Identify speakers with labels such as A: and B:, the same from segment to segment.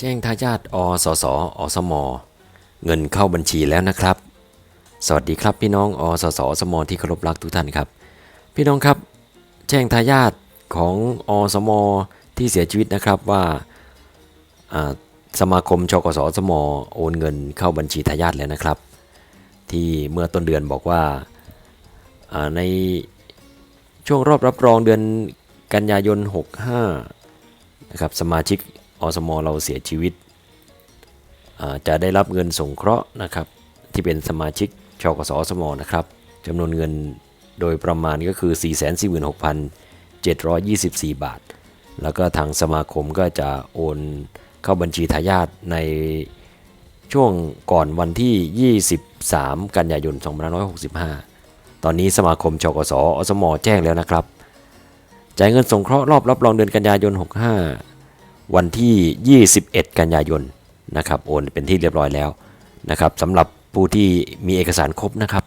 A: แจ้งทายาทอสสอสม เงินเข้าบัญชีแล้วนะครับ สวัสดีครับพี่น้องอสสอสมที่เคารพรักทุกท่านครับ พี่น้องครับ แจ้งทายาทของอสมที่เสียชีวิตนะครับว่าสมาคมชกสสมโอนเงินเข้าบัญชีทายาทแล้วนะครับ ที่เมื่อต้นเดือนบอกว่าอ่าในช่วงรอบรับรองเดือนกันยายน 65นะครับสมาชิก อสมเราเสียชีวิต จะได้รับเงินสงเคราะห์นะครับที่เป็นสมาชิกชกสอสมนะครับจำนวนเงินโดยประมาณก็คือ 446,724 บาท แล้วก็ทางสมาคมก็จะโอนเข้าบัญชีทายาทในช่วงก่อนวันที่ 23 กันยายน 2565 ตอนนี้สมาคมชกสอสมแจ้งแล้วนะครับ จ่ายเงินสงเคราะห์รอบรับรองเดือนกันยายน 65 วันที่ 21 กันยายนนะครับโอนเป็นที่เรียบร้อยแล้วนะครับสำหรับผู้ที่มีเอกสารครบนะครับ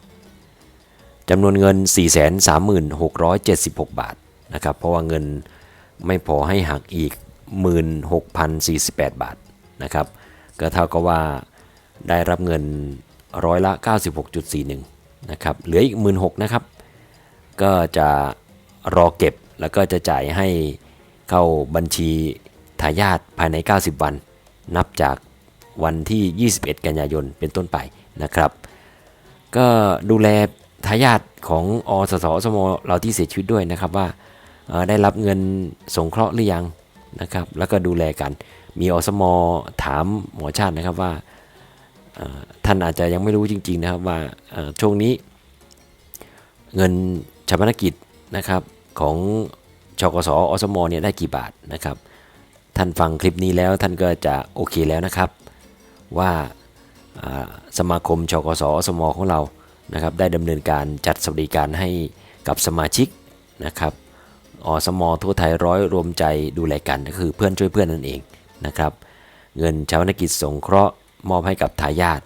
A: จำนวนเงิน 436,76 บาทนะครับเพราะว่าเงินไม่พอให้หักอีก 16,048 บาทนะครับก็เท่ากับว่าได้รับเงินร้อยละ 96.41นะครับเหลืออีก 16,000นะครับก็จะรอเก็บแล้วก็จะจ่ายให้เข้าบัญชี ทายาทภายใน 90 วัน นับจากวันที่ 21 กันยายนเป็นต้นไปนะครับ ก็ดูแลทายาทของอสสสมเราที่เสียชีวิตด้วยนะครับว่าได้รับเงินสงเคราะห์หรือยังนะครับ แล้วก็ดูแลกัน มีอสมถามหมอชาตินะครับว่าท่านอาจจะยังไม่รู้จริง ๆ นะครับว่าช่วงนี้ เงินชาปนกิจนะครับของชกสอสมเนี่ยได้กี่บาทนะครับ ท่านฟังคลิปนี้แล้วท่านก็จะโอเคแล้วนะครับ ว่าสมาคมชกสอสมอของเรานะครับได้ดำเนินการจัดสวัสดิการให้กับสมาชิกนะครับอสมอทั่วไทยร้อยรวมใจดูแลกันก็คือเพื่อนช่วยเพื่อนนั่นเองนะครับเงินชาวนกิจสงเคราะห์มอบให้กับทายาท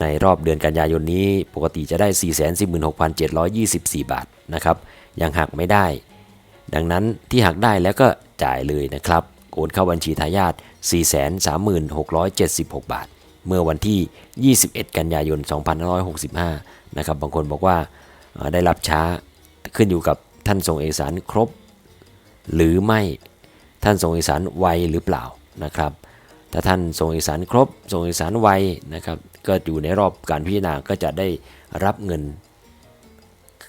A: ในรอบเดือนกันยายนนี้ปกติจะได้ 446,724 บาทนะครับยังหักไม่ได้ ดังนั้นที่หักได้แล้วก็ จ่ายเลยนะครับโอนเข้าบัญชีทายาท436,676 บาท เมื่อวันที่ 21 กันยายน 2565 นะครับ บางคนบอกว่าได้รับช้าขึ้นอยู่กับท่านส่งเอกสารครบ หรือไม่ท่านส่งเอกสารไวหรือเปล่านะครับ ถ้าท่านส่งเอกสารครบ ส่งเอกสารไวนะครับ ก็อยู่ในรอบการพิจารณาก็จะได้รับเงิน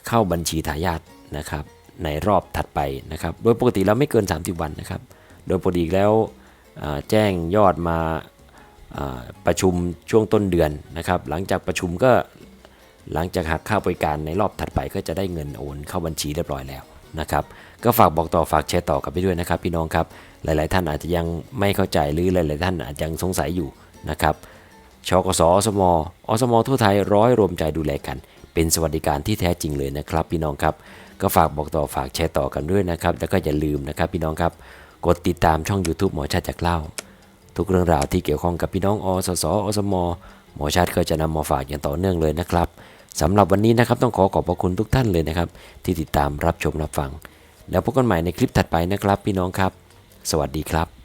A: เข้าบัญชีทายาทนะครับ ในรอบถัดไปนะครับ โดยปกติแล้วไม่เกิน 30 วันนะครับ โดยปกติแล้วแจ้งยอดมาอ่าประชุมช่วงต้นเดือนนะครับ หลังจากประชุมก็หลังจากหักค่าบริการในรอบถัดไปก็จะได้เงินโอนเข้าบัญชีเรียบร้อยแล้วนะครับ ก็ฝากบอกต่อฝากแชร์ต่อกันไปด้วยนะครับ พี่น้องครับ หลาย ๆ ท่านอาจจะยังไม่เข้าใจหรือหลาย ๆ ท่านอาจจะยังสงสัยอยู่นะครับชกสอสมอสมทั่วไทยร้อยรวมใจดูแลกัน เป็นสวัสดิการที่แท้จริงเลยนะครับ พี่น้องครับ ก็ฝากบอกต่อฝากแชร์ต่อกันด้วยนะครับ แล้วก็อย่าลืมนะครับ พี่น้องครับกดติดตามช่อง YouTube หมอชาติจากเล่า ทุกเรื่องราวที่เกี่ยวข้องกับพี่น้องอสสอสมหมอชาติก็จะนำมาฝากอย่างต่อเนื่องเลยนะครับสำหรับวันนี้นะครับต้องขอขอบพระคุณทุกท่านเลยนะครับ ที่ติดตามรับชมรับฟัง แล้วพบกันใหม่ในคลิปถัดไปนะครับ พี่น้องครับ สวัสดีครับ